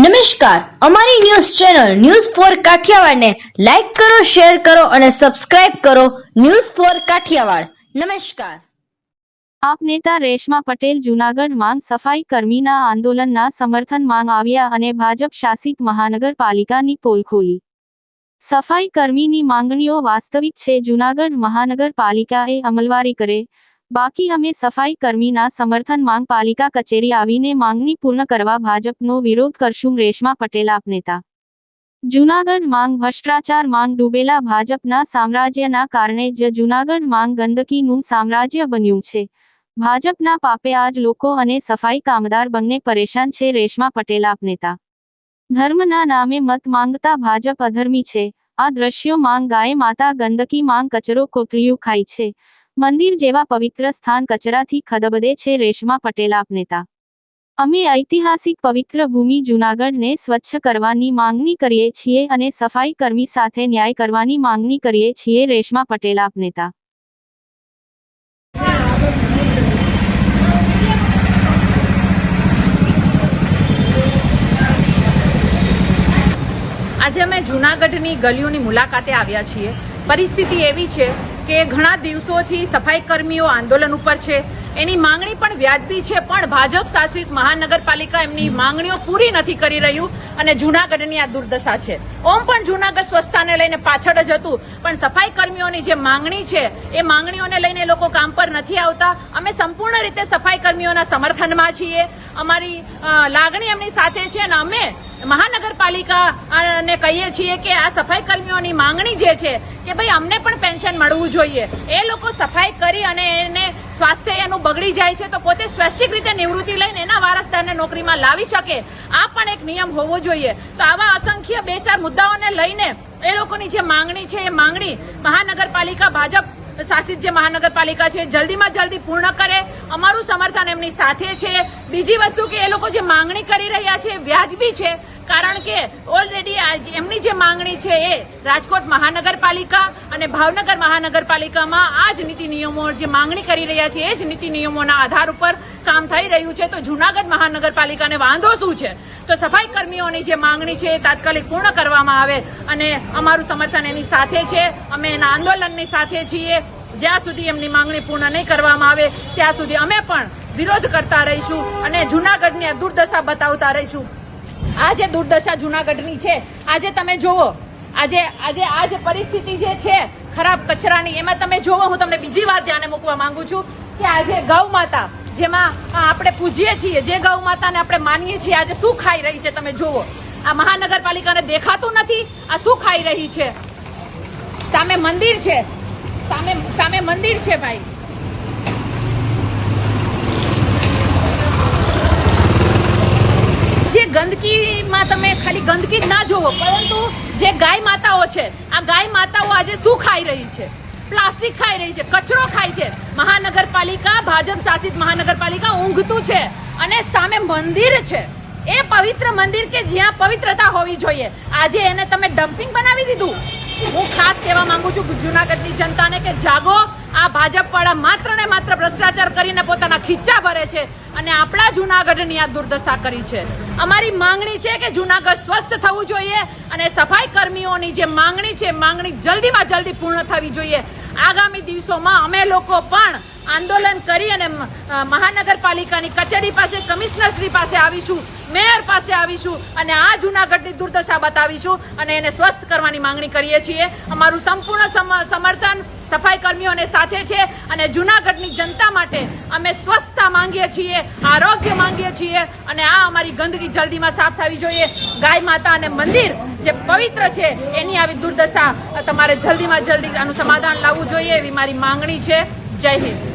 નમસ્કાર. અમારી news channel news for કાઠિયાવાડને લાઈક કરો, શેર કરો અને સબસ્ક્રાઇબ કરો ન્યૂઝ ફોર કાઠિયાવાડ. નમસ્કાર. આપ નેતા રેશમા પટેલ જૂનાગઢ માંગ સફાઈ કર્મીના આંદોલનના સમર્થન માંગ આવ્યા અને ભાજપ શાસિત મહાનગરપાલિકાની પોલ ખોલી. સફાઈ કર્મીની માંગણીઓ વાસ્તવિક છે. જૂનાગઢ મહાનગરપાલિકાએ અમલવારી કરે બાકી અમે સફાઈ કર્મીના સમર્થન માંગ પાલિકા કચેરી આવીને માંગણી પૂર્ણ કરવા ભાજપનો વિરોધ કરશું રેશમા પટેલ આપ નેતા. જૂનાગઢ માંગ ભ્રષ્ટાચાર માંગ ડૂબેલા ભાજપના સામ્રાજ્યના કારણે જ જૂનાગઢ માંગ ગંદકીનું સામ્રાજ્ય બન્યું છે. ભાજપના પાપે આજ લોકો અને સફાઈ કામદાર બંને પરેશાન છે રેશમા પટેલ આપ નેતા. ધર્મના નામે મત માંગતા ભાજપ અધર્મી છે. આ દ્રશ્યો માંગ ગાય માતા ગંદકી માંગ કચરો કોતરીયું ખાય છે. મંદિર જેવા પવિત્ર સ્થાન કચરાથી ખદબદે છે રેશમા પટેલ આપ નેતા. અમે ઐતિહાસિક પવિત્ર ભૂમિ જૂનાગઢને સ્વચ્છ કરવાની માંગણી કરીએ છીએ અને સફાઈ કર્મી સાથે ન્યાય કરવાની માંગણી કરીએ છીએ રેશમા પટેલ આપ નેતા. આજે અમે જૂનાગઢની ગલીઓની મુલાકાતે આવ્યા છીએ. પરિસ્થિતિ એવી છે કે ઘણા દિવસોથી સફાઈ કર્મીઓ આંદોલન ઉપર છે. એની માંગણી પણ વ્યાજબી છે, પણ ભાજપ શાસિત મહાનગરપાલિકા એમની માંગણીઓ પૂરી નથી કરી રહ્યું અને જૂનાગઢની આ દુર્દશા છે. ઓમ પણ જૂનાગઢ સ્વચ્છતાને લઈને પાછળ જ હતું, પણ સફાઈ કર્મીઓની જે માંગણી છે, એ માંગણીઓને લઈને લોકો કામ પર નથી આવતા. અમે સંપૂર્ણ રીતે સફાઈ કર્મીઓના સમર્થનમાં છીએ. અમારી લાગણી એમની સાથે છે અને અમે મહાનગરપાલિકા ને કહીએ છીએ કે આ સફાઈ કર્મીઓની માંગણી જે છે કે ભાઈ અમને પણ પેન્શન મળવું જોઈએ. એ લોકો સફાઈ કરી અને એને સ્વાસ્થ્ય એનું બગડી જાય છે તો પોતે સ્વૈચ્છિક રીતે નિવૃત્તિ લઈને એના વારસદારને નોકરીમાં લાવી શકે. આ પણ એક નિયમ હોવો જોઈએ. તો આવા અસંખ્ય બે ચાર મુદ્દાઓને લઈને એ લોકોની જે માંગણી છે, એ માંગણી મહાનગરપાલિકા, ભાજપ શાસિત જે મહાનગરપાલિકા છે. જલ્દીમાં જલ્દી પૂર્ણ કરે. અમારું સમર્થન એમની સાથે છે. બીજી વસ્તુ કે એ લોકો જે માંગણી કરી રહ્યા છે, વ્યાજબી છે, કારણ કે ઓલરેડી એમની જે માંગણી છે એ રાજકોટ મહાનગરપાલિકા અને ભાવનગર મહાનગરપાલિકામાં આ જ નીતિ નિયમો જે માંગણી કરી રહ્યા છે, એ જ નીતિ નિયમોના આધાર ઉપર કામ થઈ રહ્યું છે. તો જૂનાગઢ મહાનગરપાલિકાને વાંધો શું છે? તો સફાઈ કર્મીઓની જે માંગણી છે એ તાત્કાલિક પૂર્ણ કરવામાં આવે અને અમારું સમર્થન એની સાથે છે. અમે એના આંદોલનની સાથે છીએ. જ્યાં સુધી એમની માંગણી પૂર્ણ નહીં કરવામાં આવે, ત્યાં સુધી અમે પણ વિરોધ કરતા રહીશું અને જૂનાગઢની દુર્દશા બતાવતા રહીશું. આ જે દુર્દશા જૂનાગઢની છે, આજે તમે જુઓ. આજે આજે આ જે પરિસ્થિતિ જે છે, ખરાબ કચરાની, એમાં તમે જુઓ, હું તમને બીજી વાત ધ્યાને મૂકવા માંગુ છું કે આજે ગૌ માતા જેમાં આપણે પૂજીએ છીએ, જે ગૌ માતાને આપણે માનીએ છીએ, આજે શું ખાઈ રહી છે તમે જુઓ. આ મહાનગરપાલિકાને દેખાતું નથી, આ શું ખાઈ રહી છે? સામે મંદિર છે. સામે સામે મંદિર છે ભાઈ. જે ગંદકીમાં તમે ખાલી ગંદકી જ ના જોવો પરંતુ જે ગાય માતાઓ છે, આ ગાય માતાઓ આજે શું ખાઈ રહી છે? પ્લાસ્ટિક ખાઈ રહી છે, કચરો ખાય છે. મહાનગરપાલિકા, ભાજપ શાસિત મહાનગરપાલિકા ઊંઘતું છે અને સામે મંદિર છે. એ પવિત્ર મંદિર કે જ્યાં પવિત્રતા હોવી જોઈએ? આજે એને તમે ડમ્પિંગ બનાવી દીધું? હું ખાસ કહેવા માંગુ છું જુનાગઢની જનતાને કે જાગો. આ ભાજપ વાળા માત્ર ને માત્ર ભ્રષ્ટાચાર કરીને પોતાના ખીચ્ચા ભરે છે અને આપણા જુનાગઢની આ દુર્દશા કરી છે. અમારી માંગણી છે કે જુનાગઢ સ્વસ્થ થવું જોઈએ અને સફાઈ કર્મીઓની જે માંગણી છે માંગણી જલ્દીમાં જલ્દી પૂર્ણ થવી જોઈએ. આગામી દિવસોમાં અમે લોકો પણ આંદોલન કરી અને મહાનગરપાલિકાની કચેરી પાસે, કમિશનર શ્રી પાસે આવીશું, મેયર પાસે આવીશું અને આ જુનાગઢની દુર્દશા બતાવીશું અને એને સ્વસ્થ કરવાની માંગણી કરીએ છીએ. અમારું સંપૂર્ણ સમ- સમર્થન સફાઈ કર્મીઓને સાથે છે અને જુનાગઢની જનતા માટે અમે સ્વચ્છતા માંગીએ છીએ, આરોગ્ય માંગીએ છીએ અને આ અમારી ગંદકી જલ્દીમાં સાફ થવી જોઈએ. ગાય માતા અને મંદિર જે પવિત્ર છે, એની આવી દુર્દશા તમારે જલ્દીમાં જલ્દી આનું સમાધાન લાવવું જોઈએ એવી મારી માંગણી છે. જય હિન્દ.